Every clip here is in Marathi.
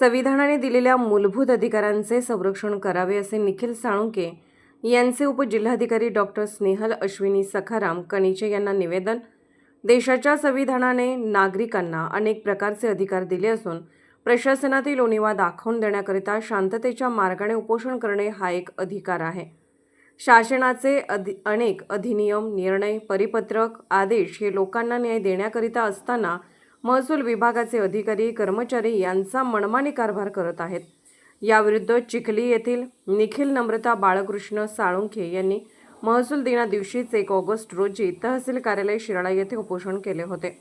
संविधानाने दिलेल्या मूलभूत अधिकारांचे संरक्षण करावे असे निखिल साळुंके यांचे उपजिल्हाधिकारी डॉक्टर स्नेहल अश्विनी सखाराम कणिचे यांना निवेदन. देशाच्या संविधानाने नागरिकांना अनेक प्रकारचे अधिकार दिले असून प्रशासनातील उणिवा दाखवून देण्याकरिता शांततेच्या मार्गाने उपोषण करणे हा एक अधिकार आहे. शासनाचे अधि अनेक अधिनियम निर्णय परिपत्रक आदेश हे लोकांना न्याय देण्याकरिता असताना महसूल विभागाचे अधिकारी कर्मचारी यांचा मनमानी कारभार करत आहेत. याविरुद्ध चिखली येथील निखिल नम्रता बाळकृष्ण साळुंखे यांनी महसूल दिनादिवशीच एक ऑगस्ट रोजी तहसील कार्यालय शिराळा येथे उपोषण केले होते.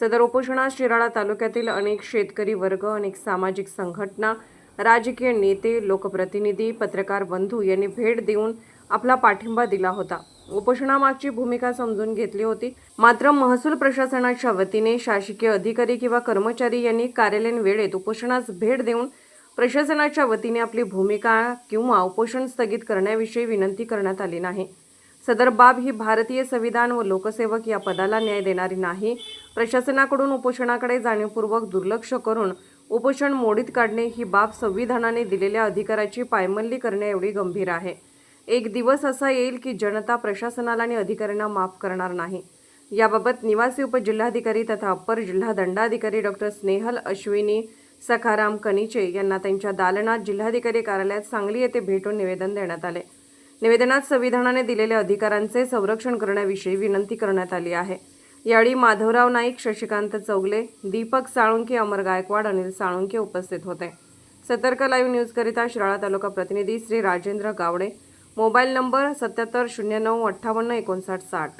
सदर उपोषणात शिराळा तालुक्यातील अनेक शेतकरी वर्ग अनेक सामाजिक संघटना राजकीय नेते लोकप्रतिनिधी पत्रकार बंधू यांनी भेट देऊन आपला पाठिंबा दिला होता. उपोषणामागची भूमिका समजून घेतली होती. मात्र महसूल प्रशासनाच्या वतीने शासकीय अधिकारी किंवा कर्मचारी यांनी कार्यालयीन वेळेत उपोषणास भेट देऊन प्रशासनाच्या वतीने आपली भूमिका किंवा उपोषण स्थगित करण्याविषयी विनंती करण्यात आली नाही. सदर बाब ही भारतीय संविधान व लोकसेवक या पदाला न्याय देणारी नाही. प्रशासनाकडून उपोषणाकडे जाणीवपूर्वक दुर्लक्ष करून उपोषण मोडीत काढणे ही बाब संविधानाने दिलेल्या अधिकाराची पायमल्ली करणे एवढी गंभीर आहे. एक दिवस असा येईल की जनता प्रशासनाला आणि अधिकाऱ्यांना माफ करणार नाही. याबाबत निवासी उपजिल्हाधिकारी तथा अप्पर जिल्हा दंडाधिकारी डॉक्टर स्नेहल अश्विनी सखाराम कनिचे यांना त्यांच्या दालनात जिल्हाधिकारी कार्यालयात सांगली येथे भेटून निवेदन देण्यात आले. निवेदनात संविधानाने दिलेल्या अधिकारांचे संरक्षण करण्याविषयी विनंती करण्यात आली आहे. यावेळी माधवराव नाईक शशिकांत चौगले दीपक साळुंके अमर गायकवाड अनिल साळुंके उपस्थित होते. सतर्क लाईव्ह न्यूजकरिता शिराळा तालुका प्रतिनिधी श्री राजेंद्र गावडे मोबाईल नंबर सत्याहत्तर शून्य नऊ अठ्ठावन्न एकोणसाठ साठ.